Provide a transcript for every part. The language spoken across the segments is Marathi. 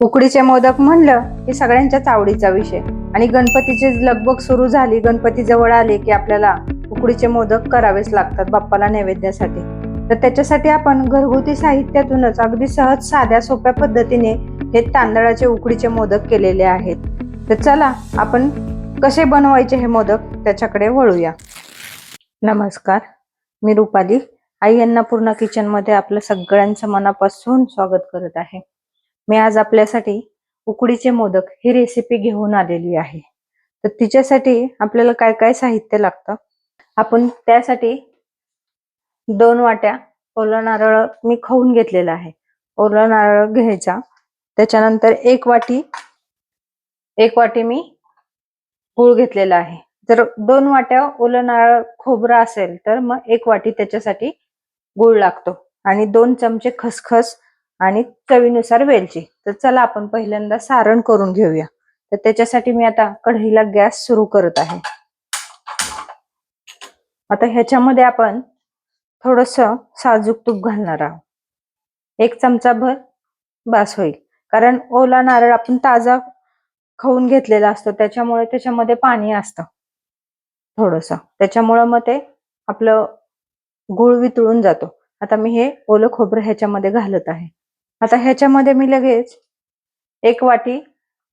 उकडीचे मोदक म्हणलं की सगळ्यांच्याच आवडीचा विषय. आणि गणपतीची लगबग सुरू झाली गणपती जवळ आले की आपल्याला उकडीचे मोदक करावेच लागतात बाप्पाला नैवेद्यासाठी. तर त्याच्यासाठी आपण घरगुती साहित्यातूनच अगदी सहज साध्या सोप्या पद्धतीने हे तांदळाचे उकडीचे मोदक केलेले आहेत. तर चला आपण कसे बनवायचे हे मोदक त्याच्याकडे वळूया. नमस्कार मी रुपाली. आई अन्नपूर्णा किचनमध्ये आपलं सगळ्यांचं मनापासून स्वागत करत आहे. मी आज आपल्यासाठी उकडीचे मोदक ही रेसिपी घेऊन आलेली आहे. तर तिच्यासाठी आपल्याला काय काय साहित्य लागतं? आपण त्यासाठी दोन वाट्या ओलं नारळ मी खाऊन घेतलेला आहे. ओलं नारळ घ्यायचा. त्याच्यानंतर एक वाटी एक वाटी मी गूळ घेतलेला आहे. जर दोन वाट्या ओलं नारळ खोबरं असेल तर मग एक वाटी त्याच्यासाठी गूळ लागतो. आणि दोन चमचे खसखस आणि चवीनुसार वेलची. तर चला आपण पहिल्यांदा सारण करून घेऊया. तर त्याच्यासाठी मी आता कढईला गॅस सुरू करत आहे. आता ह्याच्यामध्ये आपण थोडस साजूक तूप घालणार आहोत. एक चमचा भर बास होईल. कारण ओला नारळ आपण ताजा खाऊन घेतलेला असतो. त्याच्यामुळे त्याच्यामध्ये पाणी असतं. थोडस. त्याच्यामुळं मग ते आपलं गुळ वितळून जातो. आता मी हे ओलं खोबरं ह्याच्यामध्ये घालत आहे. आता ह्याच्यामध्ये मी लगेच एक वाटी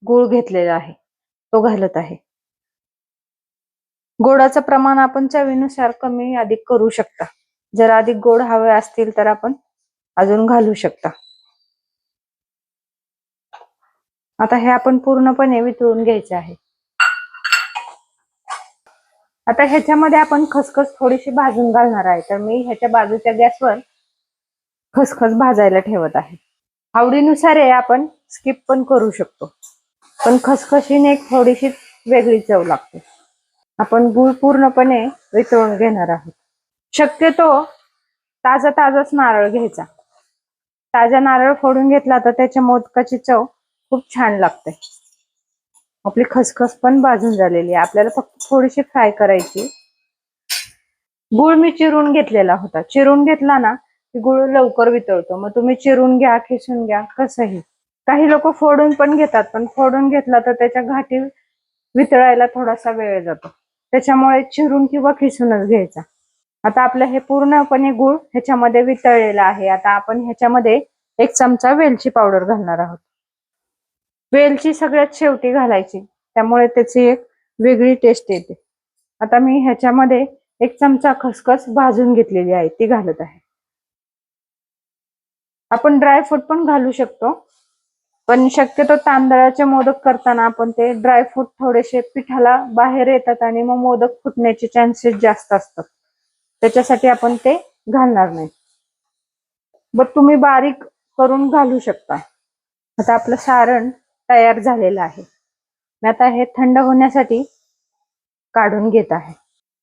गूळ घेतलेला आहे. तो घालत आहे. गोडाचं प्रमाण आपण चवीनुसार कमी अधिक करू शकता. जर अधिक गोड हवे असतील तर आपण अजून घालू शकता. आता हे आपण पूर्णपणे वितळून घ्यायचे आहे. आता ह्याच्यामध्ये आपण खसखस थोडीशी भाजून घालणार आहे. तर मी ह्याच्या बाजूच्या गॅसवर खसखस भाजायला ठेवत आहे. आवडीनुसार हे आपण स्किप पण करू शकतो. पण खसखशीने एक थोडीशी वेगळी चव लागते. आपण गुळ पूर्णपणे वितळून घेणार आहोत. शक्यतो ताजा ताजाच नारळ घ्यायचा. ताजा नारळ फोडून घेतला तर त्याच्या मोदकाची चव खूप छान लागते. आपली खसखस पण भाजून झालेली आहे. आपल्याला फक्त थोडीशी फ्राय करायची. गुळ मी चिरून घेतलेला होता. चिरून घेतला ना की गुळ लवकर वितळतो. मग तुम्ही चिरून घ्या खिसून घ्या कसंही. काही लोक फोडून पण घेतात पण फोडून घेतला तर त्याच्या घाटी वितळायला थोडासा वेळ जातो. त्याच्यामुळे चिरून किंवा खिसूनच घ्यायचा. आता आपलं हे पूर्णपणे गुळ ह्याच्यामध्ये वितळलेला आहे. आता आपण ह्याच्यामध्ये एक चमचा वेलची पावडर घालणार आहोत. वेलची सगळ्यात शेवटी घालायची. त्यामुळे त्याची एक वेगळी टेस्ट येते. आता मी ह्याच्यामध्ये एक चमचा खसखस भाजून घेतलेली आहे. ती घालत आहे. आपण ड्रायफ्रूट पण घालू शकतो. पण शक्यतो तांदळाचे मोदक करताना आपण ते ड्रायफ्रूट थोडेसे पिठाला बाहेर येतात आणि मग मोदक फुटण्याचे चान्सेस जास्त असतात. त्याच्यासाठी आपण ते घालणार नाही. बट तुम्ही बारीक करून घालू शकता. आता आपलं सारण तयार झालेलं आहे. मी आता हे थंड होण्यासाठी काढून घेत आहे.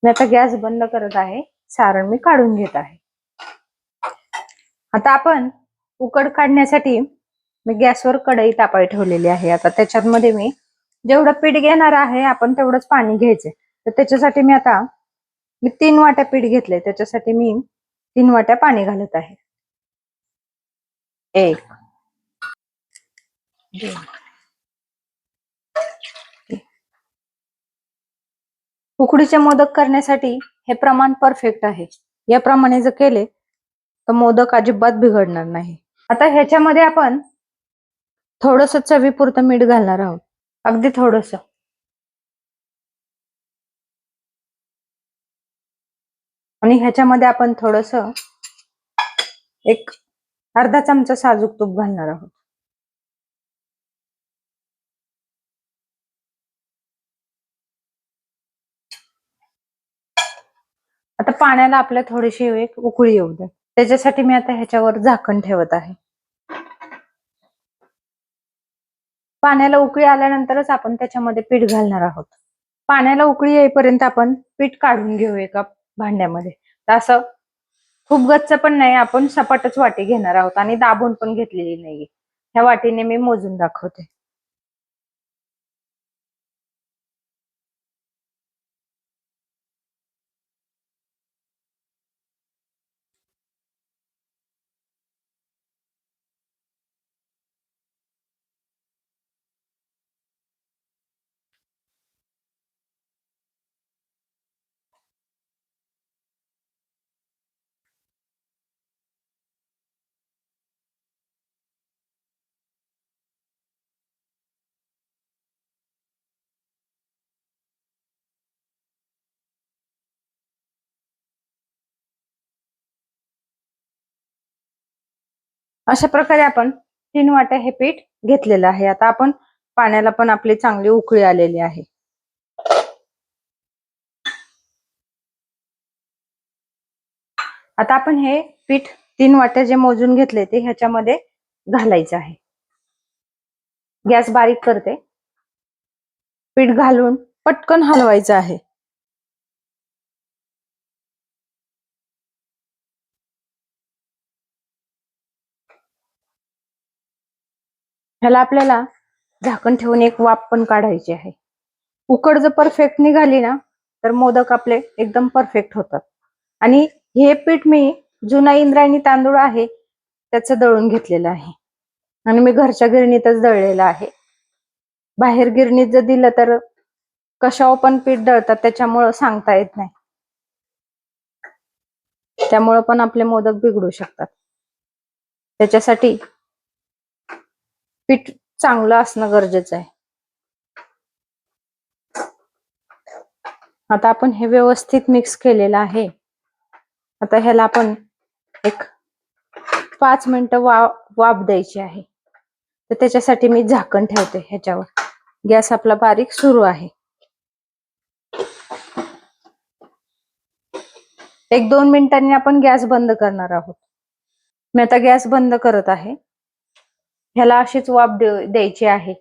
मी आता गॅस बंद करत आहे. सारण मी काढून घेत आहे. आता आपण उकड काढण्यासाठी मी गॅसवर कढई तापाय ठेवलेली आहे. आता त्याच्यामध्ये मी जेवढं पीठ घेणार आहे आपण तेवढंच पाणी घ्यायचंय. तर त्याच्यासाठी मी आता मी तीन वाट्या पीठ घेतले त्याच्यासाठी मी तीन वाट्या पाणी घालत आहे. एक. उकडीचे मोदक करण्यासाठी हे प्रमाण परफेक्ट आहे. याप्रमाणे जर केले तर मोदक अजिबात बिघडणार नाही. आता ह्याच्यामध्ये आपण थोडस चवीपुरतं मीठ घालणार आहोत. अगदी थोडस. आणि ह्याच्यामध्ये आपण थोडस एक अर्धा चमचा साजूक तूप घालणार आहोत. आता पाण्याला आपल्या थोडीशी एक उकळी येऊ द्या. त्याच्यासाठी मी आता ह्याच्यावर झाकण ठेवत आहे. पाण्याला उकळी आल्यानंतरच आपण त्याच्यामध्ये पीठ घालणार आहोत. पाण्याला उकळी येईपर्यंत आपण पीठ काढून घेऊ एका भांड्यामध्ये. तर असं खूप गच्च पण नाही आपण सपाटच वाटी घेणार आहोत आणि दाबून पण घेतलेली नाहीये. ह्या वाटीने मी मोजून दाखवते. अशा प्रकारे आपण तीन वाट्या हे पीठ घेतलेलं आहे. आता आपण पाण्याला पण आपली चांगली उकळी आलेली आहे. आता आपण हे पीठ तीन वाट्या जे मोजून घेतले ते ह्याच्यामध्ये घालायचं आहे. गॅस बारीक करते. पीठ घालून पटकन हलवायचं आहे. ह्याला आपल्याला झाकण ठेवून एक वाफ पण काढायची आहे. उकड जर परफेक्ट निघाली ना तर मोदक आपले एकदम परफेक्ट होतात. आणि हे पीठ मी जुना इंद्रायणी तांदूळ आहे त्याचं दळून घेतलेलं आहे. आणि मी घरच्या गिरणीतच दळलेलं आहे. बाहेर गिरणीत जर दिलं तर कशावर पण पीठ दळतात त्याच्यामुळं सांगता येत नाही. त्यामुळं पण आपले मोदक बिघडू शकतात. त्याच्यासाठी पीठ चांगलं असणं गरजेचं आहे. आता आपण हे व्यवस्थित मिक्स केलेलं आहे. आता ह्याला आपण एक पाच मिनिटं वा वाफ द्यायची आहे. तर त्याच्यासाठी मी झाकण ठेवते ह्याच्यावर. गॅस आपला बारीक सुरू आहे. एक दोन मिनिटांनी आपण गॅस बंद करणार आहोत. मी आता गॅस बंद करत आहे. ह्याला अशीच वाफ द्यायची आहे.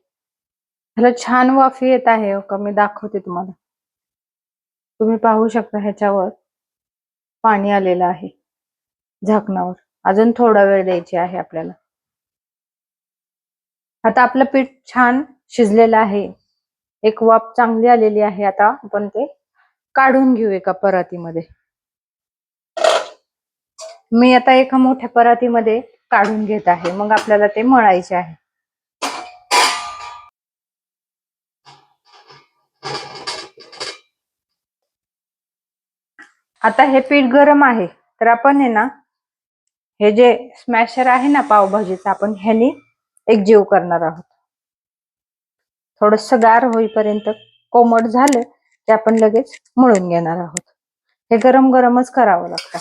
ह्याला छान वाफ येत आहे हो मी दाखवते तुम्हाला. तुम्ही पाहू शकता ह्याच्यावर पाणी आलेलं आहे झाकणावर. अजून थोडा वेळ द्यायची आहे आपल्याला. आता आपलं पीठ छान शिजलेलं आहे. एक वाफ चांगली आलेली आहे आता आपण ते काढून घेऊ एका परातीमध्ये. मी आता एका मोठ्या परातीमध्ये काढून घेत आहे. मग आपल्याला ते मळायचे आहे. आता हे पीठ गरम आहे. तर आपण आहे ना हे जे स्मॅशर आहे ना पावभाजीचं आपण ह्यानी एक जीव करणार आहोत. थोडस गार होईपर्यंत कोमट झालं ते आपण लगेच मळून घेणार आहोत. हे गरम गरमच करावं लागतं.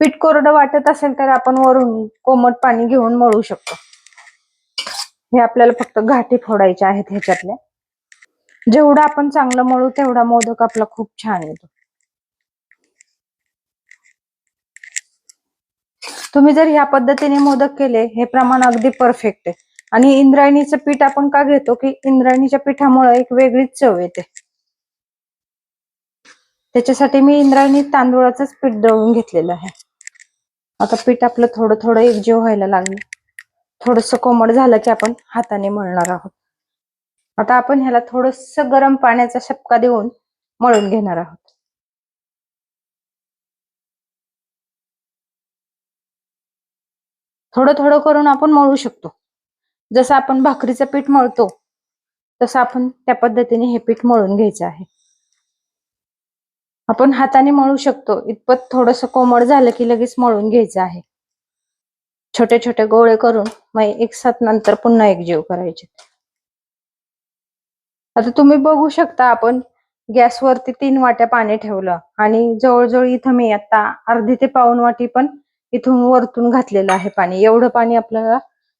पीठ कोरडं वाटत असेल तर आपण वरून कोमट पाणी घेऊन मळू शकतो. हे आपल्याला फक्त घाटी फोडायचे आहेत ह्याच्यातल्या जेवढं आपण चांगलं मळू तेवढा मोदक आपला खूप छान येतो. तुम्ही जर ह्या पद्धतीने मोदक केले हे प्रमाण अगदी परफेक्ट आहे. आणि इंद्रायणीचं पीठ आपण का घेतो? की इंद्रायणीच्या पिठामुळे एक वेगळीच चव येते. त्याच्यासाठी मी इंद्रायणी तांदूळाचंच पीठ दळून घेतलेलं आहे. आता पीठ आपलं थोडं थोडं एकजीव व्हायला लागलं. थोडस कोमट झालं की आपण हाताने मळणार आहोत. आता आपण ह्याला थोडस गरम पाण्याचा शपका देऊन मळून घेणार आहोत. थोडं थोडं करून आपण मळू शकतो. जसं आपण भाकरीचं पीठ मळतो तसं आपण त्या पद्धतीने हे पीठ मळून घ्यायचं आहे. आपण हाताने मळू शकतो. इतपत थोडस कोमट झालं की लगेच मळून घ्यायचं आहे. छोटे छोटे गोळे करून मग एक साथ नंतर पुन्हा एक जीव करायचे. आता तुम्ही बघू शकता आपण गॅसवरती तीन वाट्या पाणी ठेवलं आणि जवळजवळ इथं मी आता अर्धी ते पाऊन वाटी पण इथून वरतून घातलेलं आहे पाणी. एवढं पाणी आपल्याला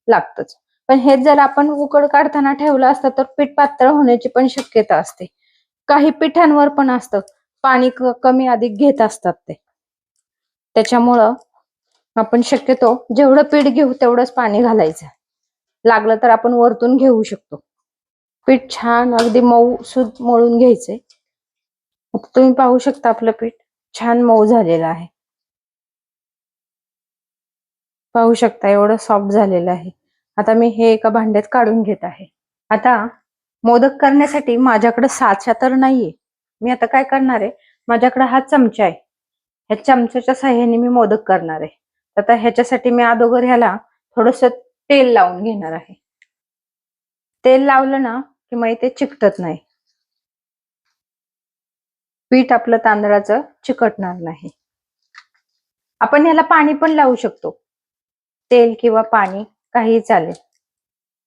लागतच. पण हे जर आपण उकड काढताना ठेवलं असतं तर पीठ पातळ होण्याची पण शक्यता असते. काही पिठांवर पण असतं. पाणी कमी अधिक घेत असतात ते. त्याच्यामुळं आपण शक्यतो जेवढं पीठ घेऊ तेवढंच पाणी घालायचं. लागलं तर आपण वरतून घेऊ शकतो. पीठ छान अगदी मऊ सुद मळून घ्यायचंय तुम्ही पाहू शकता आपलं पीठ छान मऊ झालेलं आहे. पाहू शकता एवढं सॉफ्ट झालेलं आहे. आता मी हे एका भांड्यात काढून घेत आहे. आता मोदक करण्यासाठी माझ्याकडे साचा तर नाहीये. मी आता काय करणार आहे? माझ्याकडे हा चमचा आहे. ह्या चमच्याच्या साह्याने मी मोदक करणार आहे. आता ह्याच्यासाठी मी अगोदर ह्याला थोडस तेल लावून घेणार आहे. तेल लावलं ना की मग ते चिकटत नाही. पीठ आपलं तांदळाचं चिकटणार नाही. आपण ह्याला पाणी पण लावू शकतो. तेल किंवा पाणी काही चालेल.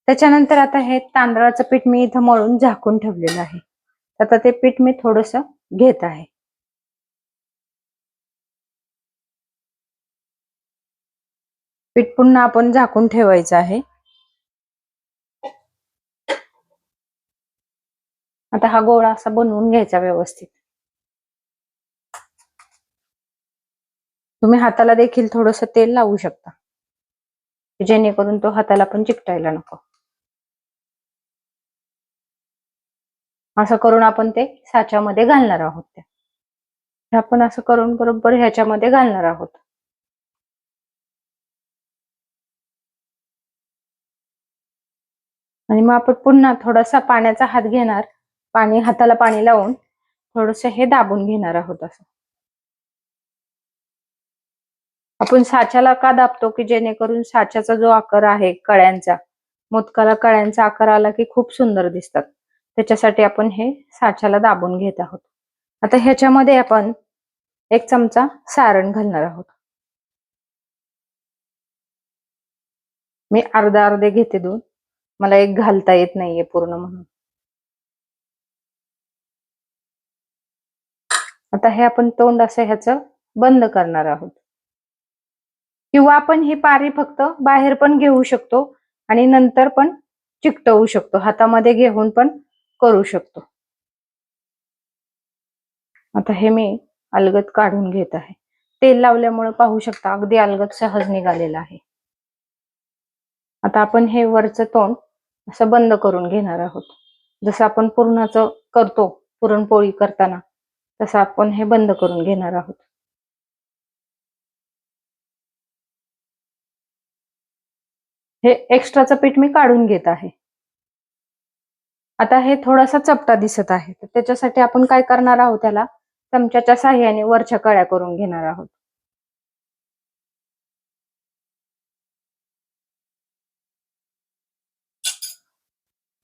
त्याच्यानंतर आता हे तांदळाचं पीठ मी इथं मळून झाकून ठेवलेलं आहे. आता ते पीठ मी थोडस घेत आहे. पीठ पुन्हा आपण झाकून ठेवायचं आहे. आता हा गोळा असा बनवून घ्यायचा व्यवस्थित. तुम्ही हाताला देखील थोडस तेल लावू शकता. जेणेकरून तो हाताला पण चिकटायला नको. असं करून आपण ते साच्यामध्ये घालणार आहोत त्या. आपण असं करून बरोबर ह्याच्यामध्ये घालणार आहोत. आणि मग आपण पुन्हा थोडासा पाण्याचा हात घेणार पाणी हाताला पाणी लावून थोडस हे दाबून घेणार आहोत असं. आपण साच्याला का दाबतो की जेणेकरून साच्याचा जो आकार आहे कळ्यांचा मोदकाला कळ्यांचा आकार आला की खूप सुंदर दिसतात. त्याच्यासाठी आपण हे साच्याला दाबून घेत आहोत. आता ह्याच्यामध्ये आपण एक चमचा सारण घालणार आहोत. मी अर्धा अर्धे घेते दूध. मला एक घालता येत नाहीये पूर्ण म्हणून. आता हे आपण तोंड असं ह्याचं बंद करणार आहोत. किंवा आपण ही पारी फक्त बाहेर पण घेऊ शकतो आणि नंतर पण चिकटवू शकतो. हातामध्ये घेऊन पण करू शकतो. आता हे मी अलगद काढून घेत आहे. तेल लावल्यामुळे पाहू शकता अगदी अलगद सहज निघालेला आहे. आता आपण हे वरचं तोंड असं बंद करून घेणार आहोत. जसं आपण पूर्णाचं करतो पुरणपोळी करताना तसं आपण हे बंद करून घेणार आहोत. हे एक्स्ट्राचं पीठ मी काढून घेत आहे. आता हे थोडासा चपटा दिसत आहे. तर त्याच्यासाठी आपण काय करणार आहोत त्याला? चमच्याच्या साह्याने वरच्या कळ्या करून घेणार आहोत.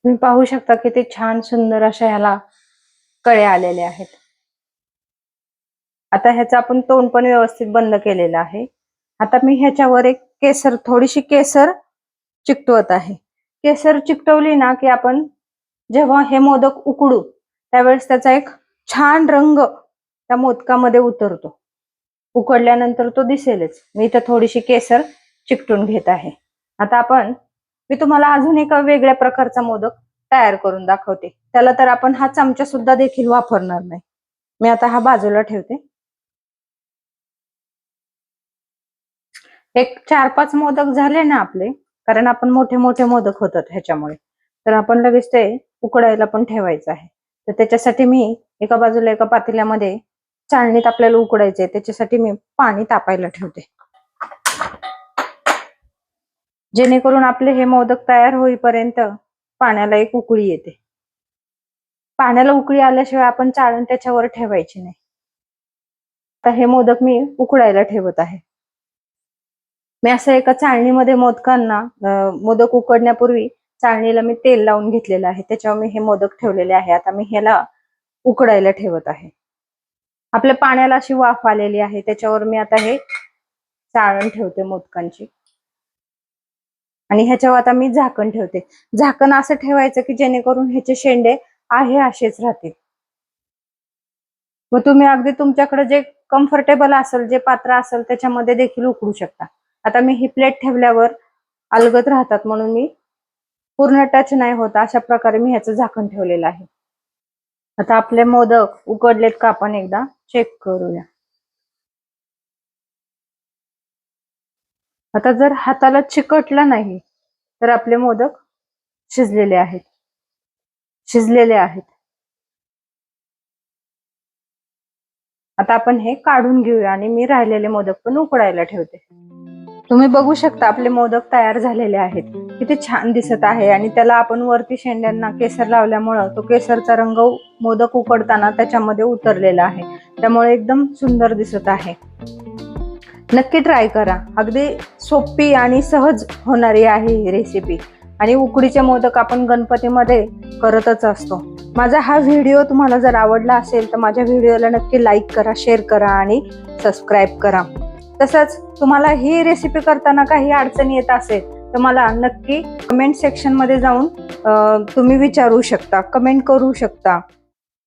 तुम्ही पाहू शकता किती छान सुंदर अशा ह्याला कळे आलेले आहेत. आता ह्याचं आपण तोंड पण व्यवस्थित बंद केलेलं आहे. आता मी ह्याच्यावर एक केसर थोडीशी केसर चिकटवत आहे. केसर चिकटवली ना की आपण जेव्हा हे मोदक उकडू त्यावेळेस त्याचा एक छान रंग त्या मोदकामध्ये उतरतो. उकडल्यानंतर तो दिसेलच. मी इथं थोडीशी केसर चिकटून घेत आहे. आता आपण मी तुम्हाला अजून एका वेगळ्या प्रकारचा मोदक तयार करून दाखवते. त्याला तर आपण हा चमचा सुद्धा देखील वापरणार नाही. मी आता हा बाजूला ठेवते. एक चार पाच मोदक झाले ना आपले कारण आपण मोठे मोठे मोदक होतात ह्याच्यामुळे. तर आपण लगेच ते उकडायला पण ठेवायचं आहे. तर त्याच्यासाठी मी एका बाजूला एका पातेल्यामध्ये चाळणीत आपल्याला उकडायचे त्याच्यासाठी मी पाणी तापायला ठेवते. जेणेकरून आपले हे मोदक तयार होईपर्यंत पाण्याला एक उकळी येते. पाण्याला उकळी आल्याशिवाय आपण चाळण त्याच्यावर ठेवायची नाही. आता हे मोदक मी उकडायला ठेवत आहे. मी असं एका चाळणीमध्ये मोदकांना मोदक उकडण्यापूर्वी चाळणीला मी तेल लावून घेतलेलं आहे. त्याच्यावर मी हे मोदक ठेवलेले आहे. आता मी ह्याला उकडायला ठेवत आहे. आपल्या पाण्याला अशी वाफ आलेली आहे. त्याच्यावर मी आता हे चाळण ठेवते मोदकांची. आणि ह्याच्यावर आता मी झाकण ठेवते. झाकण असं ठेवायचं की जेणेकरून ह्याचे शेंडे आहे असेच राहतील. मग तुम्ही अगदी तुमच्याकडे जे कम्फर्टेबल असेल जे पात्र असेल त्याच्यामध्ये देखील उकडू शकता. आता मी ही प्लेट ठेवल्यावर अलगत राहतात म्हणून मी पूर्ण टच नाही होत अशा प्रकारे मी ह्याचं झाकण ठेवलेलं आहे. आता आपले मोदक उकडलेत का आपण एकदा? चेक करूया. आता जर हाताला चिकटला नाही तर आपले मोदक शिजलेले आहेत. शिजलेले आहेत. आता आपण हे काढून घेऊया आणि मी राहिलेले मोदक पण उकडायला ठेवते. तुम्ही बघू शकता आपले मोदक तयार झालेले आहेत. किती छान दिसत आहे आणि त्याला आपण वरती शेंड्यांना केसर लावल्यामुळं तो केसरचा रंग मोदक उकडताना त्याच्यामध्ये उतरलेला आहे. त्यामुळे एकदम सुंदर दिसत आहे. नक्की ट्राय करा. अगदी सोपी आणि सहज होणारी आहे ही रेसिपी आणि उकडीचे मोदक आपण गणपतीमध्ये करतच असतो. माझा हा व्हिडिओ तुम्हाला जर आवडला असेल तर माझ्या व्हिडिओला नक्की लाईक करा शेअर करा आणि सबस्क्राईब करा. तसंच तुम्हाला ही रेसिपी करताना काही अडचणी येत असेल तर मला नक्की कमेंट सेक्शनमध्ये जाऊन तुम्ही विचारू शकता कमेंट करू शकता.